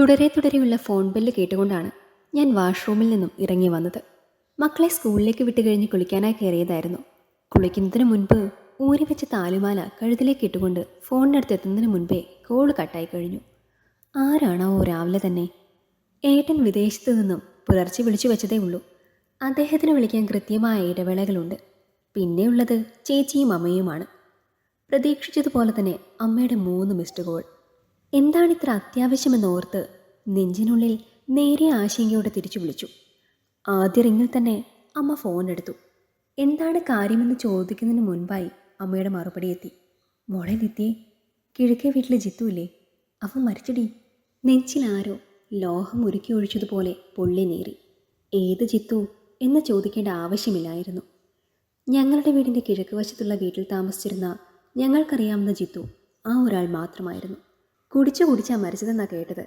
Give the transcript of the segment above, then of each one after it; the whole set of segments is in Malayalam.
തുടരെ തുടരെയുള്ള ഫോൺ ബെല്ല് കേട്ടുകൊണ്ടാണ് ഞാൻ വാഷ്റൂമിൽ നിന്നും ഇറങ്ങി വന്നത്. മക്കളെ സ്കൂളിലേക്ക് വിട്ട് കഴിഞ്ഞ് കുളിക്കാനായി കയറിയതായിരുന്നു. കുളിക്കുന്നതിന് മുൻപ് ഊരി വെച്ച താലുമാല കഴുതിലേക്ക് ഇട്ടുകൊണ്ട് ഫോണിനടുത്ത് എത്തുന്നതിന് മുൻപേ കോൾ കട്ടായി കഴിഞ്ഞു. ആരാണാവോ രാവിലെ തന്നെ? ഏട്ടൻ വിദേശത്ത് നിന്നും പുലർച്ചെ വിളിച്ചു വെച്ചതേ ഉള്ളൂ. അദ്ദേഹത്തിന് വിളിക്കാൻ കൃത്യമായ ഇടവേളകളുണ്ട്. പിന്നെയുള്ളത് ചേച്ചിയും അമ്മയുമാണ്. പ്രതീക്ഷിച്ചതുപോലെ തന്നെ അമ്മയുടെ മൂന്ന് മിസ്ഡ് കോൾ. എന്താണ് ഇത്ര അത്യാവശ്യമെന്ന് ഓർത്ത് നെഞ്ചിനുള്ളിൽ നേരെ ആശങ്കയോടെ തിരിച്ചു വിളിച്ചു. ആദ്യ റിങ്ങിൽ തന്നെ അമ്മ ഫോൺ എടുത്തു. എന്താണ് കാര്യമെന്ന് ചോദിക്കുന്നതിന് മുൻപായി അമ്മയുടെ മറുപടി എത്തി. മോളെ നിത്യേ കിഴക്കേ വീട്ടിലെ ജിത്തുവില്ലേ അവൻ മരിച്ചടി. നെഞ്ചിലാരോ ലോഹം ഉരുക്കി ഒഴിച്ചതുപോലെ പൊള്ളി നേറി. ഏത് ജിത്തു എന്ന് ചോദിക്കേണ്ട ആവശ്യമില്ലായിരുന്നു. ഞങ്ങളുടെ വീടിന്റെ കിഴക്ക് വശത്തുള്ള വീട്ടിൽ താമസിച്ചിരുന്ന ഞങ്ങൾക്കറിയാവുന്ന ജിത്തു ആ ഒരാൾ മാത്രമായിരുന്നു. കുടിച്ചു കുടിച്ചാ മരിച്ചതെന്നാണ് കേട്ടത്.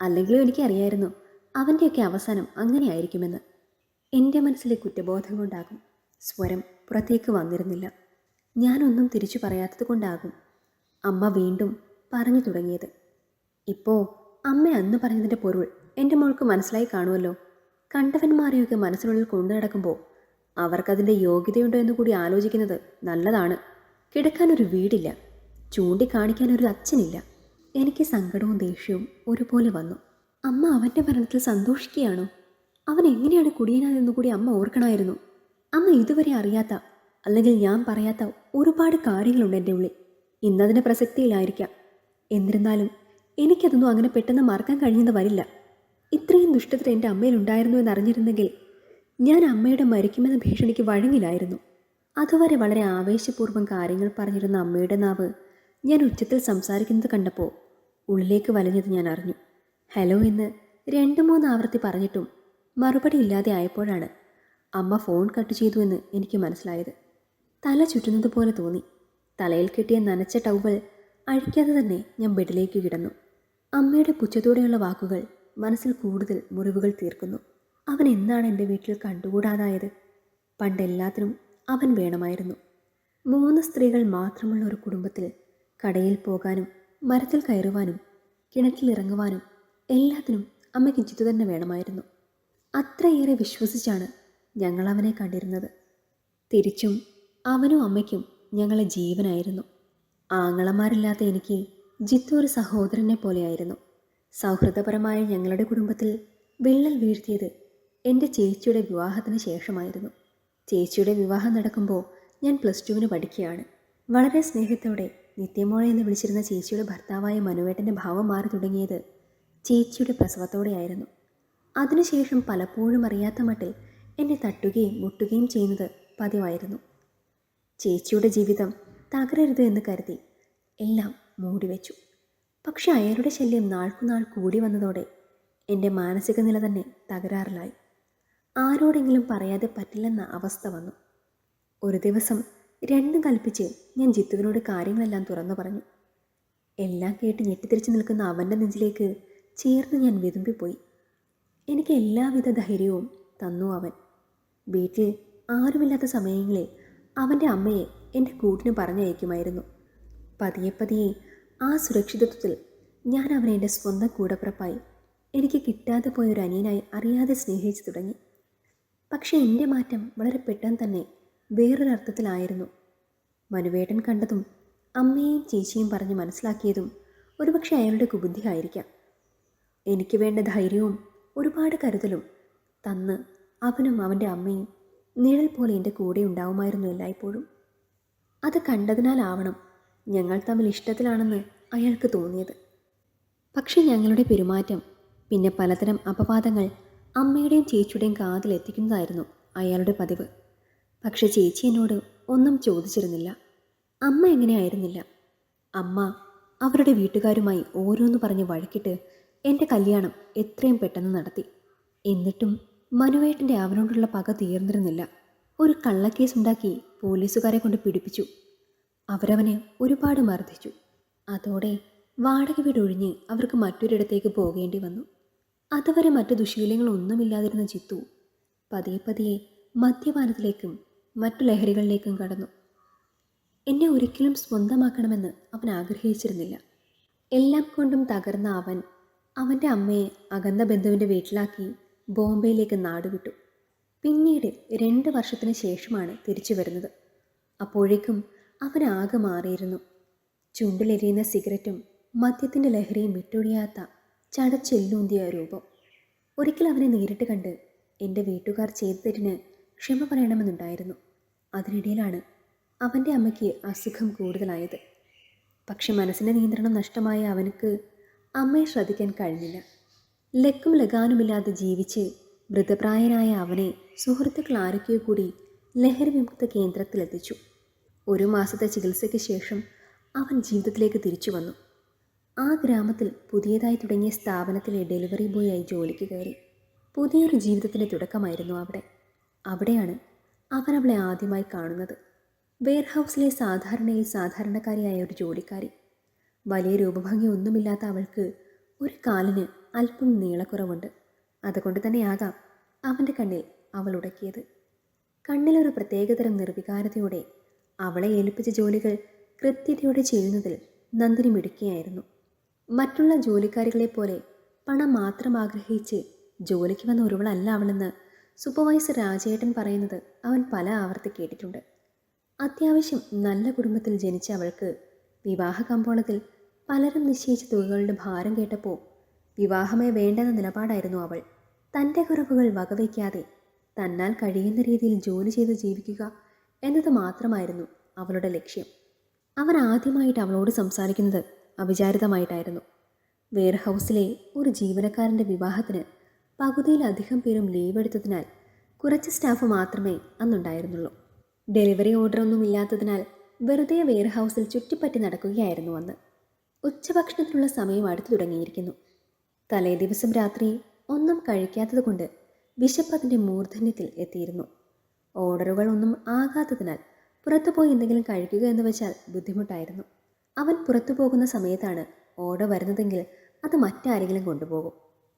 അല്ലെങ്കിലും എനിക്കറിയായിരുന്നു അവന്റെയൊക്കെ അവസാനം അങ്ങനെയായിരിക്കുമെന്ന്. എന്റെ മനസ്സിലെ കുറ്റബോധം കൊണ്ടാകും. സ്വരം പുറത്തേക്ക് വന്നിരുന്നില്ല. ഞാനൊന്നും തിരിച്ചു പറയാത്തത് കൊണ്ടാകും അമ്മ വീണ്ടും പറഞ്ഞു തുടങ്ങിയത്. ഇപ്പോൾ അമ്മ അന്ന് പറഞ്ഞതിന്റെ പൊരുൾ എന്റെ മോൾക്ക് മനസ്സിലായി കാണുമല്ലോ. കണ്ടവന്മാരെയൊക്കെ മനസ്സിനുള്ളിൽ കൊണ്ടു നടക്കുമ്പോൾ അവർക്കതിന്റെ യോഗ്യതയുണ്ടോ എന്ന് കൂടി ആലോചിക്കുന്നത് നല്ലതാണ്. കിടക്കാനൊരു വീടില്ല. ചൂണ്ടിക്കാണിക്കാനൊരു അച്ഛനില്ല. എനിക്ക് സങ്കടവും ദേഷ്യവും ഒരുപോലെ വന്നു. അമ്മ അവന്റെ മരണത്തിൽ സന്തോഷിക്കുകയാണോ? അവൻ എങ്ങനെയാണ് കുടിയനാതെന്ന് കൂടി അമ്മ ഓർക്കണമായിരുന്നു. അമ്മ ഇതുവരെ അറിയാത്ത അല്ലെങ്കിൽ ഞാൻ പറയാത്ത ഒരുപാട് കാര്യങ്ങളുണ്ട് എന്റെ ഉള്ളിൽ. ഇന്നതിന് പ്രസക്തിയിലായിരിക്കാം. എന്നിരുന്നാലും എനിക്കതൊന്നും അങ്ങനെ പെട്ടെന്ന് മറക്കാൻ കഴിഞ്ഞെന്ന് വരില്ല. ഇത്രയും ദുഷ്ടത്തിൽ എന്റെ അമ്മയിലുണ്ടായിരുന്നു എന്നറിഞ്ഞിരുന്നെങ്കിൽ ഞാൻ അമ്മയുടെ മരിക്കുമെന്ന ഭീഷണിക്ക് വഴങ്ങിലായിരുന്നു. അതുവരെ വളരെ ആവേശപൂർവം കാര്യങ്ങൾ പറഞ്ഞിരുന്ന അമ്മയുടെ നാവ് ഞാൻ ഉച്ചത്തിൽ സംസാരിക്കുന്നത് കണ്ടപ്പോൾ ഉള്ളിലേക്ക് വലിഞ്ഞത് ഞാൻ അറിഞ്ഞു. ഹലോ എന്ന് രണ്ട് മൂന്ന് ആവർത്തി പറഞ്ഞിട്ടും മറുപടി ഇല്ലാതെ ആയപ്പോഴാണ് അമ്മ ഫോൺ കട്ട് ചെയ്തു എന്ന് എനിക്ക് മനസ്സിലായത്. തല ചുറ്റുന്നത് പോലെ തോന്നി. തലയിൽ കിട്ടിയ നനച്ച ടൗവൽ അഴിക്കാതെ തന്നെ ഞാൻ ബെഡിലേക്ക് കിടന്നു. അമ്മയുടെ പുച്ഛത്തോടെയുള്ള വാക്കുകൾ മനസ്സിൽ കൂടുതൽ മുറിവുകൾ തീർക്കുന്നു. അവൻ എന്നാണ് എന്റെ വീട്ടിൽ കണ്ടുകൂടാതായത്? പണ്ടെല്ലാത്തിനും അവൻ വേണമായിരുന്നു. മൂന്ന് സ്ത്രീകൾ മാത്രമുള്ള ഒരു കുടുംബത്തിൽ കടയിൽ പോകാനും മരത്തിൽ കയറുവാനും കിണറ്റിലിറങ്ങുവാനും എല്ലാത്തിനും അമ്മയ്ക്ക് ജിത്തു തന്നെ വേണമായിരുന്നു. അത്രയേറെ വിശ്വസിച്ചാണ് ഞങ്ങൾ അവനെ കണ്ടിരുന്നത്. തിരിച്ചും അവനും അമ്മയ്ക്കും ഞങ്ങളെ ജീവനായിരുന്നു. ആങ്ങളമാരില്ലാത്ത എനിക്ക് ജിത്തു ഒരു സഹോദരനെ പോലെയായിരുന്നു. സൗഹൃദപരമായ ഞങ്ങളുടെ കുടുംബത്തിൽ വിള്ളൽ വീഴ്ത്തിയത് എന്റെ ചേച്ചിയുടെ വിവാഹത്തിന് ശേഷമായിരുന്നു. ചേച്ചിയുടെ വിവാഹം നടക്കുമ്പോൾ ഞാൻ പ്ലസ് ടുവിന് പഠിക്കുകയാണ്. വളരെ സ്നേഹത്തോടെ നിത്യമോളെ എന്ന് വിളിച്ചിരുന്ന ചേച്ചിയുടെ ഭർത്താവായ മനുവേട്ടന്റെ ഭാവം മാറി തുടങ്ങിയത് ചേച്ചിയുടെ പ്രസവത്തോടെയായിരുന്നു. അതിനുശേഷം പലപ്പോഴും അറിയാത്ത മട്ടിൽ എന്നെ തട്ടുകയും മുട്ടുകയും ചെയ്യുന്നത് പതിവായിരുന്നു. ചേച്ചിയുടെ ജീവിതം തകരരുത് എന്ന് കരുതി എല്ലാം മൂടിവെച്ചു. പക്ഷെ അയാളുടെ ശല്യം നാൾക്കുനാൾ കൂടി വന്നതോടെ എന്റെ മാനസിക നില തന്നെ തകരാറിലായി. ആരോടെങ്കിലും പറയാതെ പറ്റില്ലെന്ന അവസ്ഥ വന്നു. ഒരു ദിവസം രണ്ടും കൽപ്പിച്ച് ഞാൻ ജിത്തുവിനോട് കാര്യങ്ങളെല്ലാം തുറന്നു പറഞ്ഞു. എല്ലാം കേട്ട് ഞെട്ടിത്തിരിച്ച് നിൽക്കുന്ന അവന്റെ നെഞ്ചിലേക്ക് ചേർന്ന് ഞാൻ വിതുമ്പിപ്പോയി. എനിക്ക് എല്ലാവിധ ധൈര്യവും തന്നു അവൻ. വീട്ടിൽ ആരുമില്ലാത്ത സമയങ്ങളിൽ അവന്റെ അമ്മയെ എന്റെ കൂട്ടിന് പറഞ്ഞയക്കുമായിരുന്നു. പതിയെ പതിയെ ആ സുരക്ഷിതത്വത്തിൽ ഞാൻ അവനെ എന്റെ സ്വന്തം കൂടപ്പിറപ്പായി എനിക്ക് കിട്ടാതെ പോയ ഒരു അനിയനായി അറിയാതെ സ്നേഹിച്ചു തുടങ്ങി. പക്ഷേ എന്റെ മാറ്റം വളരെ പെട്ടെന്ന് തന്നെ വേറൊരർത്ഥത്തിലായിരുന്നു. മനുവേട്ടൻ കണ്ടതും അമ്മയെയും ചേച്ചിയും പറഞ്ഞ് മനസ്സിലാക്കിയതും ഒരുപക്ഷെ അയാളുടെ കുബുദ്ധി ആയിരിക്കാം എനിക്ക് വേണ്ട ധൈര്യവും ഒരുപാട് കരുതലും തന്ന് അവനും അവന്റെ അമ്മയും നിഴൽ പോലെ എന്റെ കൂടെ ഉണ്ടാവുമായിരുന്നു എല്ലായ്പ്പോഴും. അത് കണ്ടതിനാലാവണം ഞങ്ങൾ തമ്മിൽ ഇഷ്ടത്തിലാണെന്ന് അയാൾക്ക് തോന്നിയത്. പക്ഷെ ഞങ്ങളുടെ പെരുമാറ്റം പിന്നെ പലതരം അപവാദങ്ങൾ അമ്മയുടെയും ചേച്ചിയുടെയും കാതിലെത്തിക്കുന്നതായിരുന്നു അയാളുടെ പതിവ്. പക്ഷെ ചേച്ചി എന്നോട് ഒന്നും ചോദിച്ചിരുന്നില്ല. അമ്മ എങ്ങനെയായിരുന്നില്ല അമ്മ അവരുടെ വീട്ടുകാരുമായി ഓരോന്ന് പറഞ്ഞ് വഴക്കിട്ട് എന്റെ കല്യാണം എത്രയും പെട്ടെന്ന് നടത്തി. എന്നിട്ടും മനുവേട്ടന്റെ അവനോടുള്ള പക തീർന്നിരുന്നില്ല. ഒരു കള്ളക്കേസ് ഉണ്ടാക്കി പോലീസുകാരെ കൊണ്ട് പിടിപ്പിച്ചു. അവരവനെ ഒരുപാട് മർദ്ദിച്ചു. അതോടെ വാടക വീട് ഒഴിഞ്ഞ് അവർക്ക് മറ്റൊരിടത്തേക്ക് പോകേണ്ടി വന്നു. അതുവരെ മറ്റു ദുശീലങ്ങളൊന്നുമില്ലാതിരുന്ന ചിത്തു പതിയെ പതിയെ മദ്യപാനത്തിലേക്കും മറ്റു ലഹരികളിലേക്കും കടന്നു. എന്നെ ഒരിക്കലും സ്വന്തമാക്കണമെന്ന് അവൻ ആഗ്രഹിച്ചിരുന്നില്ല. എല്ലാം കൊണ്ടും തകർന്ന അവൻ അവന്റെ അമ്മയെ അകന്ന ബന്ധുവിന്റെ വീട്ടിലാക്കി ബോംബെയിലേക്ക് നാടുവിട്ടു. പിന്നീട് രണ്ട് വർഷത്തിന് ശേഷമാണ് തിരിച്ചു വരുന്നത്. അപ്പോഴേക്കും അവനാകെ മാറിയിരുന്നു. ചുണ്ടിലെരിയുന്ന സിഗരറ്റും മദ്യത്തിന്റെ ലഹരിയും വിട്ടൊഴിയാത്ത ചടച്ചെല്ലൂന്തിയ രൂപം. ഒരിക്കൽ അവനെ നേരിട്ട് കണ്ട് എന്റെ വീട്ടുകാർ ചെയ്തു തരിന് ക്ഷമ പറയണമെന്നുണ്ടായിരുന്നു. അതിനിടയിലാണ് അവന്റെ അമ്മയ്ക്ക് അസുഖം കൂടുതലായത്. പക്ഷെ മനസ്സിന്റെ നിയന്ത്രണം നഷ്ടമായ അവനക്ക് അമ്മയെ ശ്രദ്ധിക്കാൻ കഴിഞ്ഞില്ല. ലക്കും ലഗാനുമില്ലാതെ ജീവിച്ച് മൃതപ്രായനായ അവനെ സുഹൃത്തുക്കൾ ആരൊക്കെയോ കൂടി ലഹരി വിമുക്ത കേന്ദ്രത്തിലെത്തിച്ചു. ഒരു മാസത്തെ ചികിത്സയ്ക്ക് ശേഷം അവൻ ജീവിതത്തിലേക്ക് തിരിച്ചു വന്നു. ആ ഗ്രാമത്തിൽ പുതിയതായി തുടങ്ങിയ സ്ഥാപനത്തിലെ ഡെലിവറി ബോയായി ജോലിക്ക് കയറി. പുതിയൊരു ജീവിതത്തിന്റെ തുടക്കമായിരുന്നു അവിടെ. അവിടെയാണ് അവൻ അവളെ ആദ്യമായി കാണുന്നത്. വെയർഹൗസിലെ സാധാരണയിൽ സാധാരണക്കാരിയായ ഒരു ജോലിക്കാരി. വലിയ രൂപഭംഗി ഒന്നുമില്ലാത്ത അവൾക്ക് ഒരു കാലിന് അല്പം നീളക്കുറവുണ്ട്. അതുകൊണ്ട് തന്നെയാകാം അവന്റെ കണ്ണിൽ അവൾ ഉടക്കിയത്. കണ്ണിലൊരു പ്രത്യേകതരം നിർവികാരതയോടെ അവളെ ഏൽപ്പിച്ച ജോലികൾ കൃത്യതയോടെ ചെയ്യുന്നതിൽ നന്ദിനി മിടുക്കിയായിരുന്നു. മറ്റുള്ള ജോലിക്കാരികളെ പോലെ പണം മാത്രം ആഗ്രഹിച്ച് ജോലിക്ക് വന്ന ഒരുവളല്ല അവളെന്ന് സൂപ്പർവൈസർ രാജേട്ടൻ പറയുന്നത് അവൻ പല ആവർത്തി കേട്ടിട്ടുണ്ട്. അത്യാവശ്യം നല്ല കുടുംബത്തിൽ ജനിച്ച അവൾക്ക് വിവാഹ കമ്പോളത്തിൽ പലരും നിശ്ചയിച്ച തുകകളുടെ ഭാരം കേട്ടപ്പോൾ വിവാഹമേ വേണ്ടെന്ന നിലപാടായിരുന്നു അവൾ. തന്റെ കുറവുകൾ വകവയ്ക്കാതെ തന്നാൽ കഴിയുന്ന രീതിയിൽ ജോലി ചെയ്ത് ജീവിക്കുക എന്നത് മാത്രമായിരുന്നു അവളുടെ ലക്ഷ്യം. അവൻ ആദ്യമായിട്ട് അവളോട് സംസാരിക്കുന്നത് അവിചാരിതമായിട്ടായിരുന്നു. വെയർഹൗസിലെ ഒരു ജീവനക്കാരന്റെ വിവാഹത്തിന് പകുതിയിലധികം പേരും ലീവ് എടുത്തതിനാൽ കുറച്ച് സ്റ്റാഫ് മാത്രമേ അന്നുണ്ടായിരുന്നുള്ളൂ. ഡെലിവറി ഓർഡർ ഒന്നും ഇല്ലാത്തതിനാൽ വെറുതെ വെയർഹൗസിൽ ചുറ്റിപ്പറ്റി നടക്കുകയായിരുന്നു അന്ന്. ഉച്ചഭക്ഷണത്തിനുള്ള സമയം അടുത്തു തുടങ്ങിയിരിക്കുന്നു. തലേ ദിവസം രാത്രി ഒന്നും കഴിക്കാത്തതുകൊണ്ട് വിശപ്പ് അതിന്റെ മൂർധന്യത്തിൽ എത്തിയിരുന്നു. ഓർഡറുകൾ ഒന്നും ആകാത്തതിനാൽ പുറത്തു പോയി എന്തെങ്കിലും കഴിക്കുക എന്ന് വെച്ചാൽ ബുദ്ധിമുട്ടായിരുന്നു. അവൻ പുറത്തു പോകുന്ന സമയത്താണ് ഓർഡർ വരുന്നതെങ്കിൽ അത് മറ്റാരെങ്കിലും കൊണ്ടുപോകും.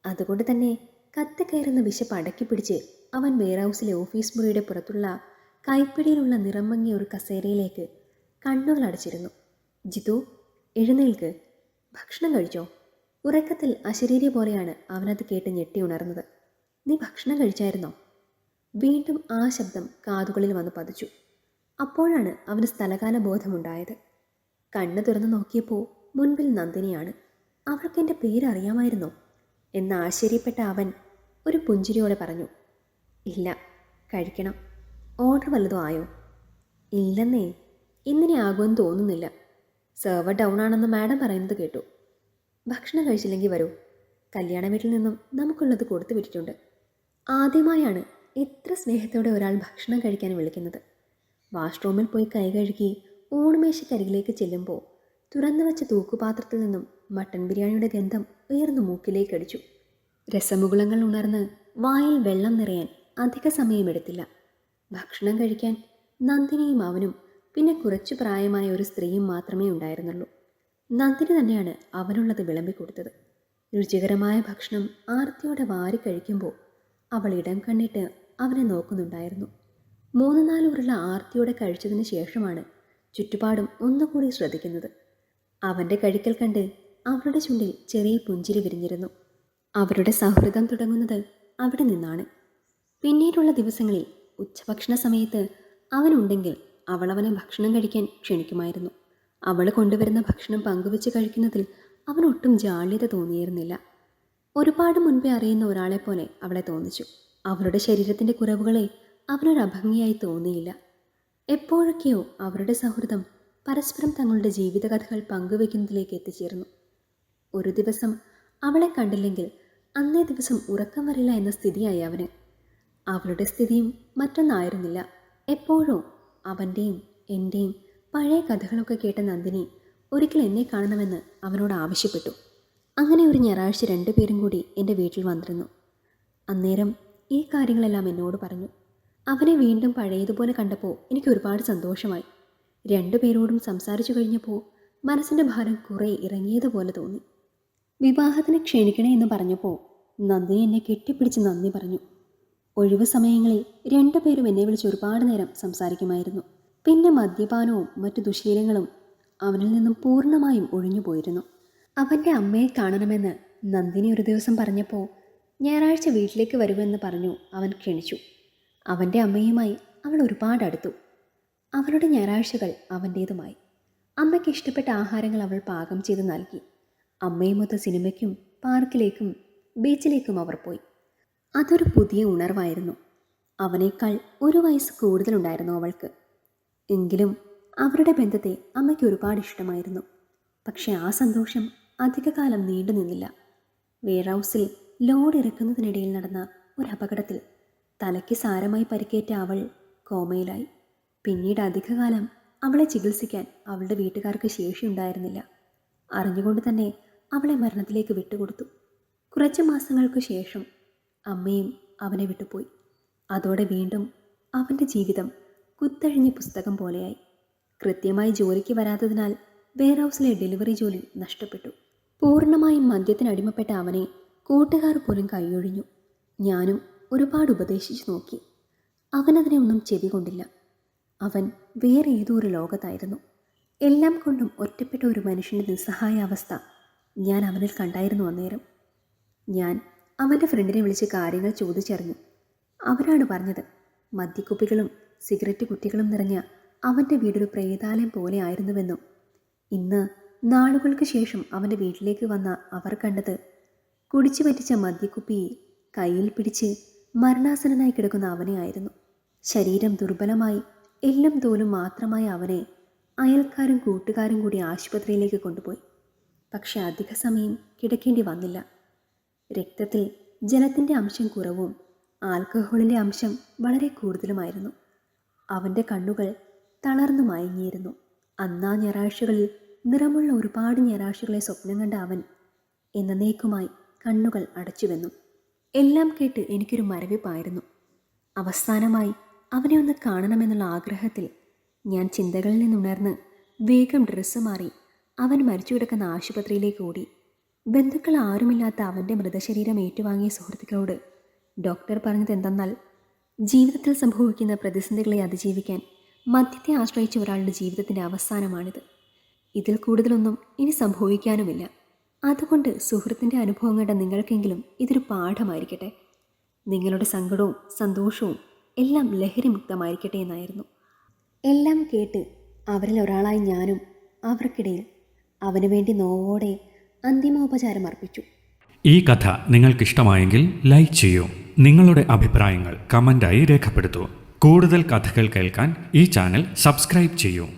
അതുകൊണ്ട് തന്നെ കത്തിക്കയറുന്ന വിശപ്പ് അടക്കി പിടിച്ച് അവൻ വെയർഹൗസിലെ ഓഫീസ് മുറിയുടെ പുറത്തുള്ള കൈപ്പിടിയിലുള്ള നിറം മങ്ങിയ ഒരു കസേരയിലേക്ക് കണ്ണുകൾ അടച്ചിരുന്നു. ജിതു എഴുന്നേൽക്ക്. ഭക്ഷണം കഴിച്ചോ ഉറക്കത്തിൽ അശരീരി പോലെയാണ് അവനത് കേട്ട് ഞെട്ടി ഉണർന്നത്. നീ ഭക്ഷണം കഴിച്ചായിരുന്നോ വീണ്ടും ആ ശബ്ദം കാതുകളിൽ വന്ന് പതിച്ചു. അപ്പോഴാണ് അവന് സ്ഥലകാല ബോധമുണ്ടായത്. കണ്ണു തുറന്നു നോക്കിയപ്പോൾ മുൻപിൽ നന്ദിനിയാണ്. അവൾക്ക് എന്റെ പേരറിയാമായിരുന്നോ? എന്ന് ആശ്ചര്യപ്പെട്ട അവൻ ഒരു പുഞ്ചിരിയോടെ പറഞ്ഞു ഇല്ല കഴിക്കണം. ഓർഡർ വല്ലതും ആയോ? ഇല്ലെന്നേ ഇന്നിനെ ആകുമെന്ന് തോന്നുന്നില്ല. സെർവർ ഡൗൺ ആണെന്ന് മാഡം പറയുന്നത് കേട്ടു. ഭക്ഷണം കഴിച്ചില്ലെങ്കിൽ വരൂ. കല്യാണ വീട്ടിൽ നിന്നും നമുക്കുള്ളത് കൊടുത്തു വിട്ടിട്ടുണ്ട്. ആദ്യമായാണ് ഇത്ര സ്നേഹത്തോടെ ഒരാൾ ഭക്ഷണം കഴിക്കാൻ വിളിക്കുന്നത്. വാഷ്റൂമിൽ പോയി കൈ കഴുകി ഊണുമേശക്കരികിലേക്ക് ചെല്ലുമ്പോൾ തുറന്നു വെച്ച തൂക്കുപാത്രത്തിൽ നിന്നും മട്ടൻ ബിരിയാണിയുടെ ഗന്ധം ഉയർന്നു മൂക്കിലേക്കടിച്ചു. രസമുകുളങ്ങൾ ഉണർന്ന് വായിൽ വെള്ളം നിറയാൻ അധിക സമയമെടുത്തില്ല. ഭക്ഷണം കഴിക്കാൻ നന്ദിനിയും അവനും പിന്നെ കുറച്ചു പ്രായമായ ഒരു സ്ത്രീയും മാത്രമേ ഉണ്ടായിരുന്നുള്ളൂ. നന്ദിനി തന്നെയാണ് അവനുള്ളത് വിളമ്പിക്കൊടുത്തത് രുചികരമായ ഭക്ഷണം ആർത്തിയോടെ വാരി കഴിക്കുമ്പോൾ അവൾ ഇടം കണ്ടിട്ട് അവനെ നോക്കുന്നുണ്ടായിരുന്നു. മൂന്ന് നാല് ഉരുള ആർത്തിയോടെ കഴിച്ചതിന് ശേഷമാണ് ചുറ്റുപാടും ഒന്നുകൂടി ശ്രദ്ധിക്കുന്നത്. അവന്റെ കഴിക്കൽ കണ്ട് അവളുടെ ചുണ്ടിൽ ചെറിയ പുഞ്ചിരി വിരിഞ്ഞിരുന്നു. അവരുടെ സൗഹൃദം തുടങ്ങുന്നത് അവിടെ നിന്നാണ്. പിന്നീടുള്ള ദിവസങ്ങളിൽ ഉച്ചഭക്ഷണ സമയത്ത് അവനുണ്ടെങ്കിൽ അവൾ അവനെ ഭക്ഷണം കഴിക്കാൻ ക്ഷണിക്കുമായിരുന്നു. അവൾ കൊണ്ടുവരുന്ന ഭക്ഷണം പങ്കുവെച്ച് കഴിക്കുന്നതിൽ അവനൊട്ടും ജാള്യത തോന്നിയിരുന്നില്ല. ഒരുപാട് മുൻപേ അറിയുന്ന ഒരാളെ പോലെ അവളെ തോന്നിച്ചു. അവളുടെ ശരീരത്തിന്റെ കുറവുകളെ അവനൊരു അഭംഗിയായി തോന്നിയില്ല. എപ്പോഴൊക്കെയോ അവരുടെ സൗഹൃദം പരസ്പരം തങ്ങളുടെ ജീവിതകഥകൾ പങ്കുവെക്കുന്നതിലേക്ക് എത്തിച്ചേർന്നു. ഒരു ദിവസം അവളെ കണ്ടില്ലെങ്കിൽ അന്നേ ദിവസം ഉറക്കം വരില്ല എന്ന സ്ഥിതിയായി അവന്. അവളുടെ സ്ഥിതിയും മറ്റൊന്നായിരുന്നില്ല. എപ്പോഴോ അവന്റെയും എന്റെയും പഴയ കഥകളൊക്കെ കേട്ട നന്ദിനി ഒരിക്കൽ എന്നെ കാണണമെന്ന് അവനോട് ആവശ്യപ്പെട്ടു. അങ്ങനെ ഒരു ഞായറാഴ്ച രണ്ടുപേരും കൂടി എന്റെ വീട്ടിൽ വന്നിരുന്നു. അന്നേരം ഈ കാര്യങ്ങളെല്ലാം എന്നോട് പറഞ്ഞു. അവനെ വീണ്ടും പഴയതുപോലെ കണ്ടപ്പോൾ എനിക്ക് ഒരുപാട് സന്തോഷമായി. രണ്ടുപേരോടും സംസാരിച്ചു കഴിഞ്ഞപ്പോൾ മനസ്സിന്റെ ഭാരം കുറേ ഇറങ്ങിയതുപോലെ തോന്നി. വിവാഹത്തിന് ക്ഷണിക്കണേ എന്ന് പറഞ്ഞപ്പോൾ നന്ദിനി എന്നെ കെട്ടിപ്പിടിച്ച് നന്ദി പറഞ്ഞു. ഒഴിവ് സമയങ്ങളിൽ രണ്ടുപേരും എന്നെ വിളിച്ച് ഒരുപാട് നേരം സംസാരിക്കുമായിരുന്നു. പിന്നെ മദ്യപാനവും മറ്റു ദുശീലങ്ങളും അവനിൽ നിന്നും പൂർണമായും ഒഴിഞ്ഞു പോയിരുന്നു. അവന്റെ അമ്മയെ കാണണമെന്ന് നന്ദിനി ഒരു ദിവസം പറഞ്ഞപ്പോൾ ഞായറാഴ്ച വീട്ടിലേക്ക് വരുമെന്ന് പറഞ്ഞു അവൻ ക്ഷണിച്ചു. അവന്റെ അമ്മയുമായി അവൾ ഒരുപാട് അടുത്തു. അവളുടെ ഞായറാഴ്ചകൾ അവന്റേതുമായി അമ്മയ്ക്ക് ഇഷ്ടപ്പെട്ട ആഹാരങ്ങൾ അവൾ പാകം ചെയ്ത് നൽകി. അമ്മയുമൊത്ത് സിനിമയ്ക്കും പാർക്കിലേക്കും ബീച്ചിലേക്കും അവർ പോയി. അതൊരു പുതിയ ഉണർവായിരുന്നു. അവനേക്കാൾ ഒരു വയസ്സ് കൂടുതലുണ്ടായിരുന്നു അവൾക്ക്. എങ്കിലും അവരുടെ ബന്ധത്തെ അമ്മയ്ക്ക് ഒരുപാട് ഇഷ്ടമായിരുന്നു. പക്ഷേ ആ സന്തോഷം അധികകാലം നീണ്ടു നിന്നില്ല. വെയർഹൗസിൽ ലോഡ് ഇറക്കുന്നതിനിടയിൽ നടന്ന ഒരു അപകടത്തിൽ തലയ്ക്ക് സാരമായി പരിക്കേറ്റ അവൾ കോമയിലായി. പിന്നീട് അധികകാലം അവളെ ചികിത്സിക്കാൻ അവളുടെ വീട്ടുകാർക്ക് ശേഷിയുണ്ടായിരുന്നില്ല. അറിഞ്ഞുകൊണ്ട് തന്നെ അവളെ മരണത്തിലേക്ക് വിട്ടുകൊടുത്തു. കുറച്ച് മാസങ്ങൾക്ക് ശേഷം അമ്മയും അവനെ വിട്ടുപോയി. അതോടെ വീണ്ടും അവന്റെ ജീവിതം കുത്തഴിഞ്ഞ പുസ്തകം പോലെയായി. കൃത്യമായി ജോലിക്ക് വരാത്തതിനാൽ വെയർഹൗസിലെ ഡെലിവറി ജോലി നഷ്ടപ്പെട്ടു. പൂർണമായും മദ്യത്തിനടിമപ്പെട്ട അവനെ കൂട്ടുകാർ പോലും കൈയൊഴിഞ്ഞു. ഞാനും ഒരുപാട് ഉപദേശിച്ചു നോക്കി. അവനതിനെ ഒന്നും ചെവി കൊണ്ടില്ല. അവൻ വേറെ ഏതോ ഒരു ലോകത്തായിരുന്നു. എല്ലാം കൊണ്ടും ഒറ്റപ്പെട്ട ഒരു മനുഷ്യന്റെ നിസ്സഹായ അവസ്ഥ ഞാൻ അവനിൽ കണ്ടായിരുന്നു അന്നേരം. ഞാൻ അവന്റെ ഫ്രണ്ടിനെ വിളിച്ച് കാര്യങ്ങൾ ചോദിച്ചറിഞ്ഞു. അവരാണ് പറഞ്ഞത് മദ്യക്കുപ്പികളും സിഗരറ്റ് കുറ്റികളും നിറഞ്ഞ അവന്റെ വീടൊരു പ്രേതാലയം പോലെ ആയിരുന്നുവെന്നും ഇന്ന് നാളുകൾക്ക് ശേഷം അവന്റെ വീട്ടിലേക്ക് വന്ന അവർ കണ്ടത് കുടിച്ചു പറ്റിച്ച മദ്യക്കുപ്പി കയ്യിൽ പിടിച്ച് മരണാസനനായി കിടക്കുന്ന അവനെ ആയിരുന്നു. ശരീരം ദുർബലമായി എല്ലും തോലും മാത്രമായ അവനെ അയൽക്കാരും കൂട്ടുകാരും കൂടി ആശുപത്രിയിലേക്ക് കൊണ്ടുപോയി. പക്ഷെ അധിക സമയം കിടക്കേണ്ടി വന്നില്ല. രക്തത്തിൽ ജലത്തിന്റെ അംശം കുറവും ആൽക്കഹോളിന്റെ അംശം വളരെ കൂടുതലുമായിരുന്നു. അവന്റെ കണ്ണുകൾ തളർന്നു മയങ്ങിയിരുന്നു. അന്നാ ഞായറാഴ്ചകളിൽ നിറമുള്ള ഒരുപാട് ഞായറാഴ്ചകളെ സ്വപ്നം കണ്ട അവൻ എന്നേക്കുമായി കണ്ണുകൾ അടച്ചുവെന്നു. എല്ലാം കേട്ട് എനിക്കൊരു മരവിപ്പായിരുന്നു. അവസാനമായി അവനെ ഒന്ന് കാണണമെന്നുള്ള ആഗ്രഹത്തിൽ ഞാൻ ചിന്തകളിൽ നിന്നുണർന്ന് വേഗം ഡ്രസ്സ് മാറി അവൻ മരിച്ചു കിടക്കുന്ന ആശുപത്രിയിലേക്ക് ഓടി. ബന്ധുക്കൾ ആരുമില്ലാത്ത അവന്റെ മൃതശരീരം ഏറ്റുവാങ്ങിയ സുഹൃത്തുക്കളോട് ഡോക്ടർ പറഞ്ഞത് എന്തെന്നാൽ ജീവിതത്തിൽ സംഭവിക്കുന്ന പ്രതിസന്ധികളെ അതിജീവിക്കാൻ മദ്യത്തെ ആശ്രയിച്ച ഒരാളുടെ ജീവിതത്തിന്റെ അവസാനമാണിത്. ഇതിൽ കൂടുതലൊന്നും ഇനി സംഭവിക്കാനുമില്ല. അതുകൊണ്ട് സുഹൃത്തിന്റെ അനുഭവം കണ്ട നിങ്ങൾക്കെങ്കിലും ഇതൊരു പാഠമായിരിക്കട്ടെ. നിങ്ങളുടെ സങ്കടവും സന്തോഷവും എല്ലാം ലഹരിമുക്തമായിരിക്കട്ടെ എന്നായിരുന്നു. എല്ലാം കേട്ട് അവരിൽ ഒരാളായി ഞാനും അവർക്കിടയിൽ അവനു വേണ്ടി നോവോടെ അന്തിമോപചാരം അർപ്പിച്ചു. ഈ കഥ നിങ്ങൾക്കിഷ്ടമായെങ്കിൽ ലൈക്ക് ചെയ്യൂ. നിങ്ങളുടെ അഭിപ്രായങ്ങൾ കമന്റായി രേഖപ്പെടുത്തൂ. കൂടുതൽ കഥകൾ കേൾക്കാൻ ഈ ചാനൽ സബ്സ്ക്രൈബ് ചെയ്യൂ.